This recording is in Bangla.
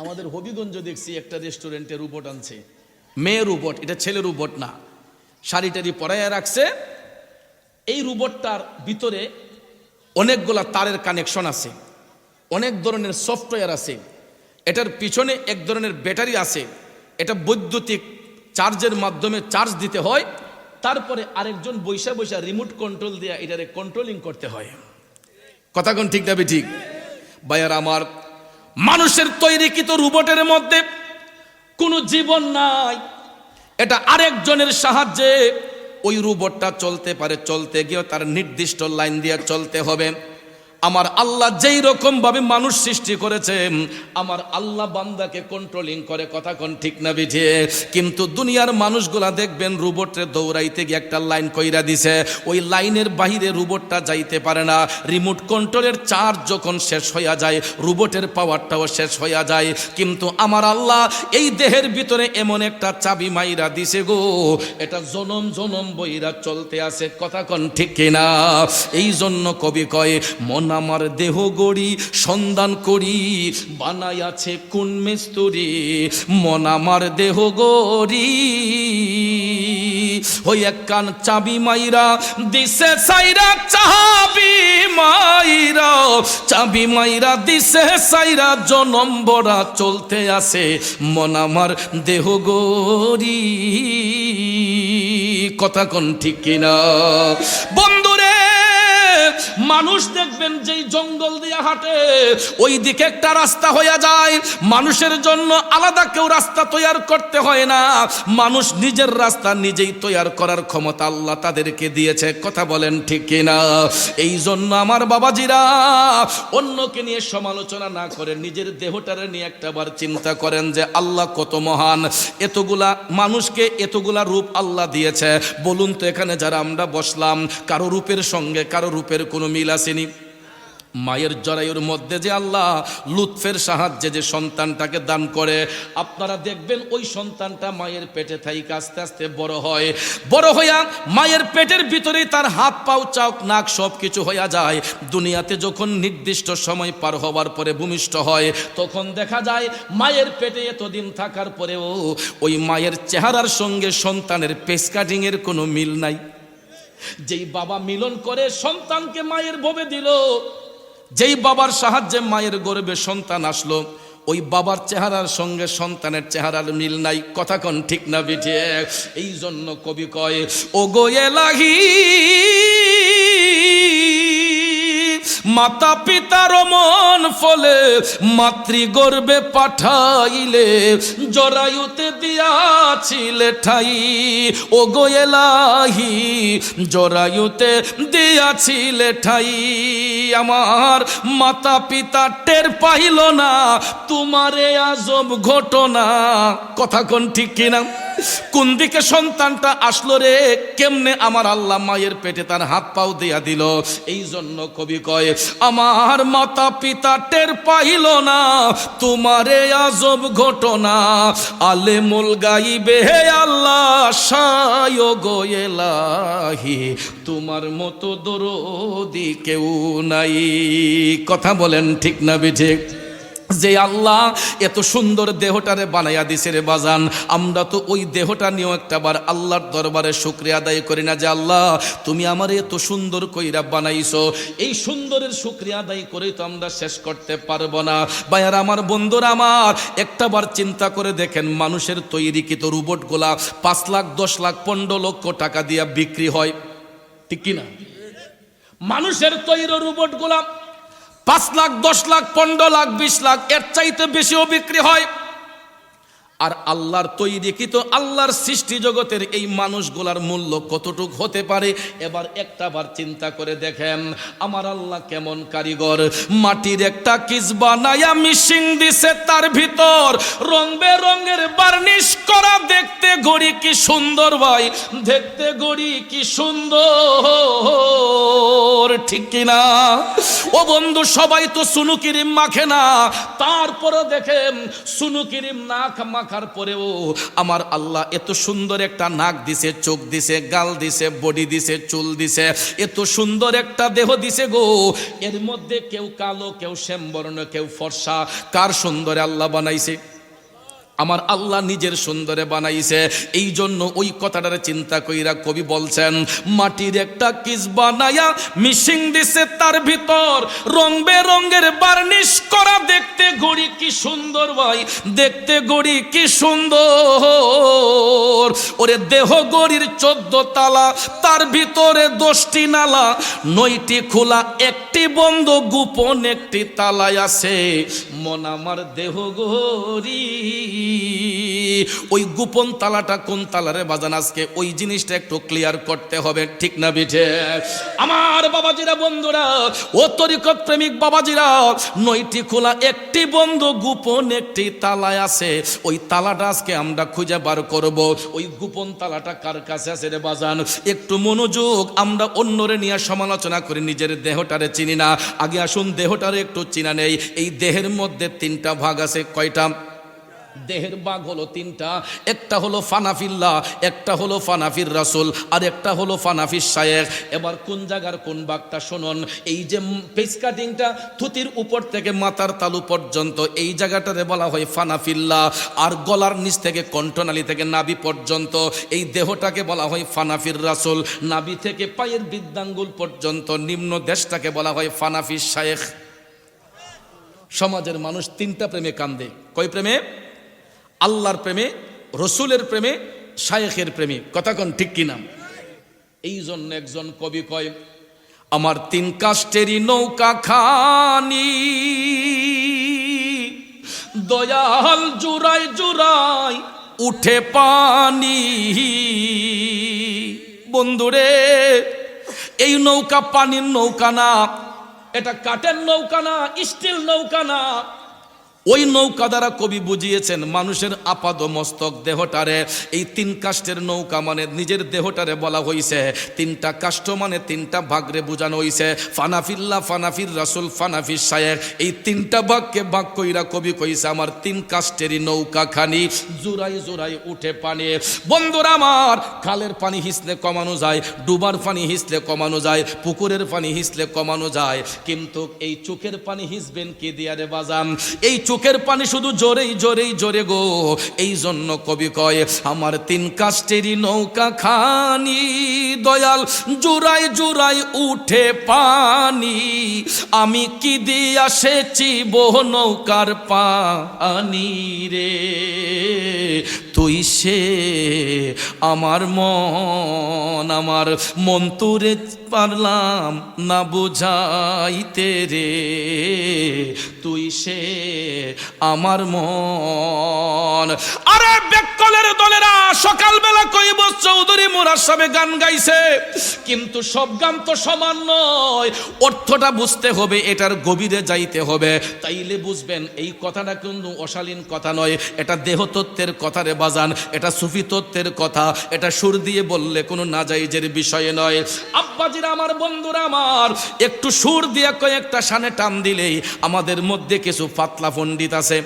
আমাদের হবিগঞ্জ দেখছি একটা রেস্টুরেন্টে রোবট আনছে। মেয়ে রোবট, এটা ছেলে রোবট না। শাড়িটারি পরাইয়া রাখছে। এই রোবটটার ভিতরে অনেকগুলা তারের কানেকশন আছে। অনেক ধরনের সফটওয়্যার আছে। এটার পিছনে এক ধরনের ব্যাটারি আছে। এটা বৈদ্যুতিক চার্জের মাধ্যমে চার্জ দিতে হয়। তারপরে আরেকজন বৈশা বৈশা রিমোট কন্ট্রোল দিয়ে এটারে কন্ট্রোলিং করতে হয়। কথা কোন ঠিক দাবি ঠিক? ভাইয়ার আমার মানুষের তৈরিকৃত রোবটের মধ্যে কোনো জীবন নাই। এটা আরেকজনের সাহায্যে ওই রোবটটা চলতে পারে, চলতে গিয়ে তার নির্দিষ্ট লাইন দিয়ে চলতে হবে। আমার আল্লাহ যেই রকম ভাবে মানুষ সৃষ্টি করেছে, আমার আল্লাহ বান্দাকে কন্ট্রোলিং করে, কথা কোন ঠিক না বিঠে কিন্তু দুনিয়ার মানুষগুলা দেখবেন রোবটে দৌড়াইতে গিয়ে একটা লাইন কইরা দিছে, ওই লাইনের বাহিরে রোবটটা যাইতে পারে না। রিমোট কন্ট্রোলের চার্জ যখন শেষ হইয়া যায়, রোবটের পাওয়ারটাও শেষ হইয়া যায়। কিন্তু আমার আল্লাহ এই দেহের ভিতরে এমন একটা চাবি মাইরা দিছে গো, এটা জনম জনম বইরা চলতে আছে, কথা কন ঠিক কিনা? এই জন্য কবি কয়, মন আমার দেহ গড়ি, সন্ধান করি, বানাই আছে কোন মিস্তুরি, মন আমার দেহ গড়ি। হই এক কান চাবি মাইরা, দিছে সাইরা চাবি মাইরা। চাবি মাইরা, দিছে সাইরা, জনম বড়া চলতে আছে, মন আমার দেহ গড়ি। কথা কোন ঠিক কিনা? বন্ধুরে মানুষ দেখবেন যেই জঙ্গল দিয়ে হাঁটে ওই দিকে একটা রাস্তা হইয়া যায়। মানুষের জন্য আলাদা কেউ রাস্তা তৈয়ার করতে হয় না। মানুষ নিজের রাস্তা নিজেই তৈয়ার করার ক্ষমতা আল্লাহ তাদেরকে দিয়েছে। কথা বলেন ঠিক কিনা? এই জন্য আমার বাবাজিরা, অন্যকে নিয়ে সমালোচনা না করে নিজের দেহটারে নিয়ে একটাবার চিন্তা করেন যে আল্লাহ কত মহান। এতগুলা মানুষকে এতগুলা রূপ আল্লাহ দিয়েছে। বলুন তো এখানে যারা আমরা বসলাম, কারও রূপের সঙ্গে, কারও রূপের কোনো মিল আসেনি। মায়ের জরায়ুর মধ্যে যে আল্লাহ লুৎফের সাহায্যে যে সন্তানটাকে দান করে, আপনারা দেখবেন ওই সন্তানটা মায়ের পেটে থাইকে আস্তে আস্তে বড় হয়। বড় হইয়া মায়ের পেটের ভিতরেই তার হাত, পাও চাওক নাক সব কিছু হইয়া যায়। দুনিয়াতে যখন নির্দিষ্ট সময় পার হওয়ার পরে ভূমিষ্ঠ হয়, তখন দেখা যায় মায়ের পেটে এতদিন থাকার পরেও ওই মায়ের চেহারার সঙ্গে সন্তানের পেস কাটিংয়ের কোনো মিল নাই। যেই বাবা মিলন করে সন্তানকে মায়ের ভবে দিল, যেই বাবার সাহায্যে মায়ের গর্বে সন্তান আসলো, ওই বাবার চেহারার সঙ্গে সন্তানের চেহারার মিল নাই। কথা কন ঠিক না বিঠে? এই জন্য কবি কয় ও গোয়ে লাগি মাতা পিতার মন ফলে মাতৃ গর্বে পাঠাইলে, জরায়ুতে দিয়াছিলে ঠাই। ও গোয়েলাহি জরায়ুতে দিয়াছিলে ঠাই। আমার মাতা পিতা টের পাইল না, তোমারে আজব ঘটনা। কথা কোন ঠিক কিনা? কোন দিকে সন্তানটা আসলো রে? কেমনে আমার আল্লাহ মায়ের পেটে তার হাত পাও দিয়া দিল? এই জন্য কবি কয়, আমার মাতা পিতা টের পাইল না। তোমারে আজব ঘটনা। আলে মুল গাইবে হে আল্লাহ, সায় গোয়েলাহি তোমার মতো দরদি কেউ নাই। কথা বলেন ঠিক না, বিঠিক। যে আল্লাহ এত সুন্দর দেহটারে বানাইয়া দিছে রে বাজান। আমরা তো ওই দেহটা নিয়েও একটাবার আল্লাহর দরবারে শুক্রিয়া আদায় করি না যে আল্লাহ, তুমি আমার এত সুন্দর কইরা বানাইছো। এই সুন্দরের শুক্রিয়া আদায় করেই তো আমরা শেষ করতে পারব না। ভাইয়ার, আমার বন্ধুরা আমার, একটাবার চিন্তা করে দেখেন, মানুষের তৈরিকৃত রোবটগুলা পাঁচ লাখ, দশ লাখ, পনেরো লক্ষ টাকা দিয়া বিক্রি হয়। ঠিক কিনা? মানুষের তৈরি রোবট রোবটগুলা পাঁচ লাখ, দশ লাখ, পনেরো লাখ, বিশ লাখ, এর চাইতে বেশিও বিক্রি হয়। আর আল্লাহর তৈরি কি তো আল্লাহর সৃষ্টি জগতের এই মানুষগুলার মূল্য কতটুক হতে পারে? এবার একটা বার চিন্তা করে দেখেন, আমার আল্লাহ কেমন কারিগর? মাটির একটা কিস বানায়া মিশিং দিছে তার ভিতর। রং বেরঙের বার্নিশ করা, দেখতে গড়ি কি সুন্দর ভাই? দেখতে গড়ি কি সুন্দর। ঠিক কিনা ও বন্ধু, সবাই তো সুনু ক্রিম মাখে না। তারপরে দেখেন সুনু ক্রিম না মাখা থাকার পরেও আমার আল্লাহ এত সুন্দর একটা নাক দিছে, চোখ দিছে, গাল দিছে, বডি দিছে, চুল দিছে, এত সুন্দর একটা দেহ দিছে গো। এর মধ্যে কেউ কালো, কেউ শ্যামবর্ণ, কেউ ফর্সা। কার সুন্দরে আল্লাহ বানাইছে? আমার আল্লাহ নিজের সুন্দরে বানাইছে। এই জন্য ওই কথাটার চিন্তা কইরা কবি বলছেন, মাটির একটা কিস বানায়া মিশিং দিছে তার ভিতর। রং বেরঙ্গের বার্নিশ করা, দেখতে গড়ি কি সুন্দর ভাই, দেখতে গড়ি কি সুন্দর। ওরে দেহ গড়ির চোদ্দ তালা, তার ভিতরে দশটি নালা, নয়টি খোলা, একটি বন্ধ, গোপন একটি তালায় আছে। মন আমার দেহ গড়ি ওই গোপন তালাটা কোন তালারে বাজান আজকে? ওই জিনিসটা একটু ক্লিয়ার করতে হবে, ঠিক না বিঠে? আমার বাবাজিরা, বন্ধুরা, ও তরিকত প্রেমিক বাবাজিরা, নয়টি খোলা, একটি বন্ধ, গোপন একটি তালায় আছে। ওই তালাটা আজকে আমরা খুঁজে বার করব। ওই গোপন তালাটা কার কাছে আছে রে বাজান? একটু মনোযোগ, আমরা অন্যরে নিয়ে সমালোচনা করি, নিজের দেহটারে চিনি না। আগে আসুন, দেহটারে একটু চিনা নেই। এই দেহের মধ্যে তিনটা ভাগ আছে, কয়টা? দেহের বাঘ হলো তিনটা, একটা হলো ফানাফিল্লা একটা হলো ফানাফির রাসুল, আর একটা হলো ফানাফির শায়েখ। এবার কোন জায়গার কোন বাঘটা শুনুন, এই যে পেস কাটিংটা থুতির উপর থেকে মাথার তালু পর্যন্ত, এই জায়গাটারে বলা হয় ফানাফিল্লা আর গলার নিচ থেকে কণ্ঠনালী থেকে নাবি পর্যন্ত, এই দেহটাকে বলা হয় ফানাফির রাসুল। নাবি থেকে পায়ের বৃদ্ধাঙ্গুল পর্যন্ত, নিম্ন দেশটাকে বলা হয় ফানাফির শায়েখ। সমাজের মানুষ তিনটা প্রেমে কান্দে। কয় প্রেমে? আল্লাহর প্রেমে, রসুলের প্রেমে, শায়েখের প্রেমে। কথা কোন ঠিক কিনা? এই জন্য একজন কবি কয়, আমার তিন কাষ্টেরই নৌকা খানি, দয়াল জুরাই জুরাই উঠে পানি। বন্ধুরে, এই নৌকা পানির নৌকা না, এটা কাঠের নৌকা না, স্টিল নৌকা না। ওই নৌকা দ্বারা কবি বুঝিয়েছেন, মানুষের আপাদ মস্তক দেহটারে, এই তিন কাষ্টের নৌকা মানে নিজের দেহটারে বলা হইছে। তিনটা কাষ্ঠ মানে তিনটা ভাগরে বোঝানো হইছে। ফানাফিল্লা ফানাফির রাসুল ফানাফির শায়েক এই তিনটা ভাগকে ভাগ কইরা কবি কইছে, আমার তিন কাষ্টেরই নৌকা খানি জোড়াই জোড়াই উঠে পানি। বন্ধুরা আমার, খালের পানি হিসলে কমানো যায়, ডুবার পানি হিসলে কমানো যায়, পুকুরের পানি হিসলে কমানো যায়। কিন্তু এই চোখের পানি হিসবেন কি দিয়া রে বাজান? এই চোখের পানি শুধু জোরেই জোরেই, জোরে গো। এই জন্য কবি কয়, আমার তিন কাস্টেরই নৌকা খানি, দয়াল জুরাই জুরাই উঠে পানি। আমি কি দিয়া সেচি বহ নৌকার পানি রে? তুই সে আমার মন আমার মন তুরে পারলাম না বুঝাইতে রে। তুই সে আমার মন। আরে বেকলের দলেরা সকালবেলা কইব চৌধুরী মোরার সবে গান গাইছে। কিন্তু সব গান তো সমান নয়। অর্থটা বুঝতে হবে, এটার গভীরে যাইতে হবে। তাইলে বুঝবেন, এই কথাটা কিন্তু অশালীন কথা নয়। এটা দেহতত্ত্বের কথা রে বাজান, এটা সুফি তত্ত্বের কথা। এটা সুর দিয়ে বললে কোনো নাজাইজের বিষয় নয়। আব্বাজিরা আমার, বন্ধুরা আমার, একটু সুর দিয়ে কয়েকটা সানে টান দিলেই আমাদের মধ্যে কিছু পাতলা পণ্ডিত আছে।